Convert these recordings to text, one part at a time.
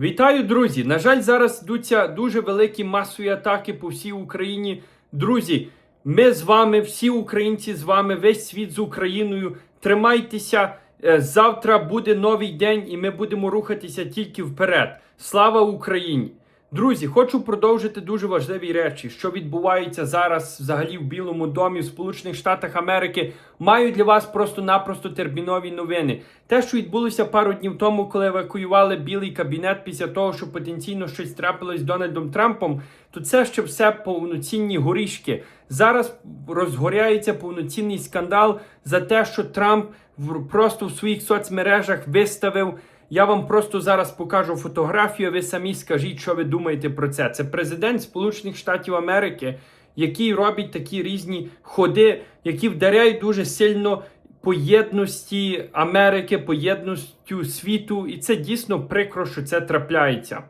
Вітаю, друзі! На жаль, зараз йдуться дуже великі масові атаки по всій Україні. Друзі, ми з вами, всі українці з вами, весь світ з Україною. Тримайтеся. Е, Завтра буде новий день, і ми будемо рухатися тільки вперед. Слава Україні! Друзі, хочу продовжити дуже важливі речі, що відбувається зараз взагалі в Білому домі в Сполучених Штатах Америки. Маю для вас просто-напросто термінові новини. Те, що відбулося пару днів тому, коли евакуювали білий кабінет після того, що потенційно щось трапилось з Дональдом Трампом, то це ще все повноцінні горішки. Зараз розгоряється повноцінний скандал за те, що Трамп просто в своїх соцмережах виставив. Я вам просто зараз покажу фотографію. Ви самі скажіть, що ви думаєте про це. Це президент Сполучених Штатів Америки, який робить такі різні ходи, які вдаряють дуже сильно по єдності Америки, по єдності світу. І це дійсно прикро, що це трапляється.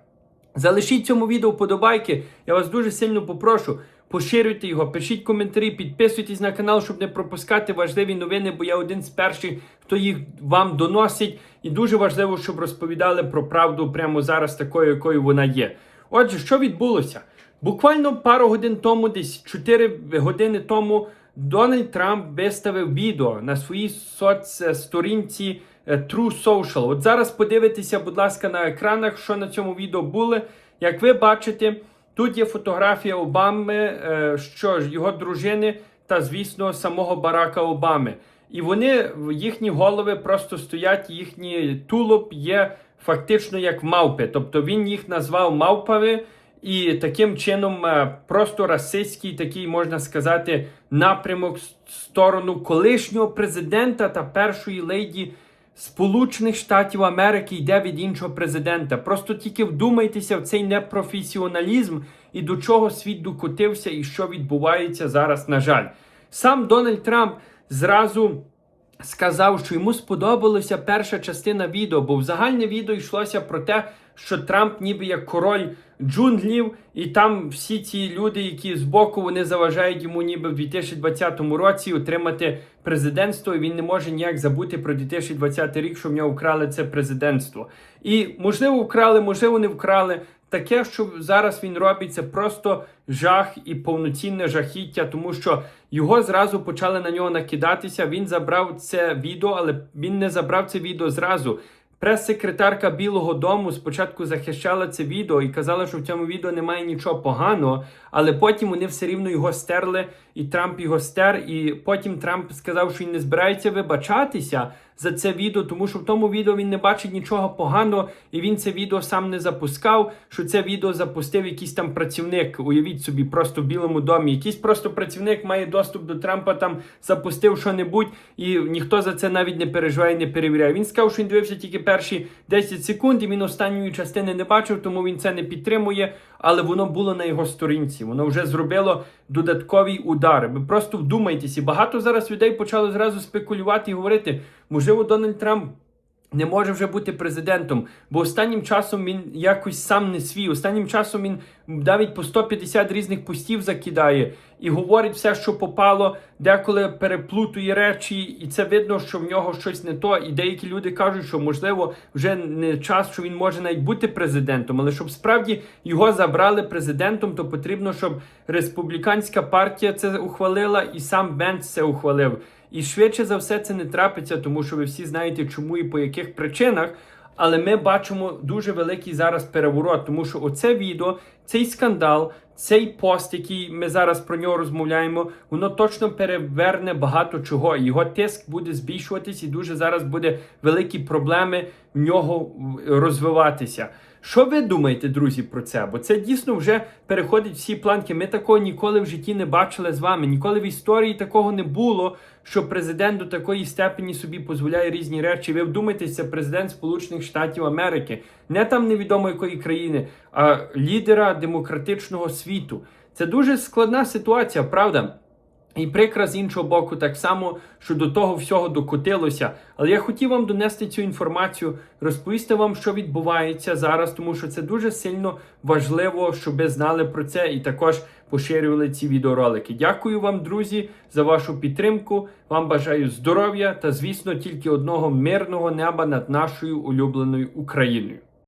Залишіть цьому відео вподобайки. Я вас дуже сильно попрошу. Поширюйте його, пишіть коментарі, підписуйтесь на канал, щоб не пропускати важливі новини, бо я один з перших, хто їх вам доносить. І дуже важливо, щоб розповідали про правду прямо зараз, такою, якою вона є. Отже, що відбулося? Буквально пару годин тому, десь 4 години тому, Дональд Трамп виставив відео на своїй соцсторінці е, True Social. От зараз подивитеся, будь ласка, на екранах, що на цьому відео було. Як ви бачите, тут є фотографія Обами, е, що ж, його дружини та, звісно, самого Барака Обами. І вони, їхні голови просто стоять, їхній тулуб є фактично як мавпи. Тобто він їх назвав мавпами. І таким чином е, просто расистський, такий можна сказати, напрямок в сторону колишнього президента та першої леді Сполучених Штатів Америки йде від іншого президента. Просто тільки вдумайтеся в цей непрофесіоналізм і до чого світ докотився, і що відбувається зараз. На жаль, сам Дональд Трамп зразу сказав, що йому сподобалася перша частина відео, бо в загальне відео йшлося про те, що Трамп ніби як король джунглів, і там всі ці люди, які збоку вони заважають йому, ніби в 2020 році отримати президентство. І він не може ніяк забути про 2020 рік, що в нього вкрали це президентство. І можливо, вкрали, можливо, не вкрали. Таке, що зараз він робить, це просто жах і повноцінне жахіття, тому що його зразу почали на нього накидатися. Він забрав це відео, але він не забрав це відео зразу. Прес-секретарка Білого Дому спочатку захищала це відео і казала, що в цьому відео немає нічого поганого, але потім вони все рівно його стерли, і Трамп його стер. І потім Трамп сказав, що він не збирається вибачатися за це відео, тому що в тому відео він не бачить нічого поганого, і він це відео сам не запускав. Що це відео запустив якийсь там працівник. Уявіть собі, просто в Білому домі. Якийсь просто працівник має доступ до Трампа, там запустив що-небудь, і ніхто за це навіть не переживає, не перевіряє. Він сказав, що він дивився тільки перші 10 секунд, і він останньої частини не бачив, тому він це не підтримує. Але воно було на його сторінці. Воно вже зробило додатковий удар. Ви просто вдумайтеся. Багато зараз людей почали зразу спекулювати і говорити, можливо, Дональд Трамп. Не може вже бути президентом, бо останнім часом він якось сам не свій. Останнім часом він навіть по 150 різних постів закидає і говорить все, що попало, деколи переплутує речі, і це видно, що в нього щось не то. І деякі люди кажуть, що можливо вже не час, що він може навіть бути президентом, але щоб справді його забрали президентом, то потрібно, щоб республіканська партія це ухвалила, і сам Бенц це ухвалив. І швидше за все це не трапиться, тому що ви всі знаєте, чому і по яких причинах. Але ми бачимо дуже великий зараз переворот, тому що оце відео, цей скандал, цей пост, який ми зараз про нього розмовляємо, воно точно переверне багато чого. Його тиск буде збільшуватись, і дуже зараз буде великі проблеми в нього розвиватися. Що ви думаєте, друзі, про це? Бо це дійсно вже переходить всі планки. Ми такого ніколи в житті не бачили з вами. Ніколи в історії такого не було, що президент до такої степені собі дозволяє різні речі. Ви вдумайтеся, це президент Сполучених Штатів Америки, не там невідомо якої країни, а лідера демократичного світу. Це дуже складна ситуація, правда? І прикра з іншого боку, так само, що до того всього докотилося. Але я хотів вам донести цю інформацію, розповісти вам, що відбувається зараз, тому що це дуже сильно важливо, щоб ви знали про це і також поширювали ці відеоролики. Дякую вам, друзі, за вашу підтримку. Вам бажаю здоров'я та, звісно, тільки одного мирного неба над нашою улюбленою Україною.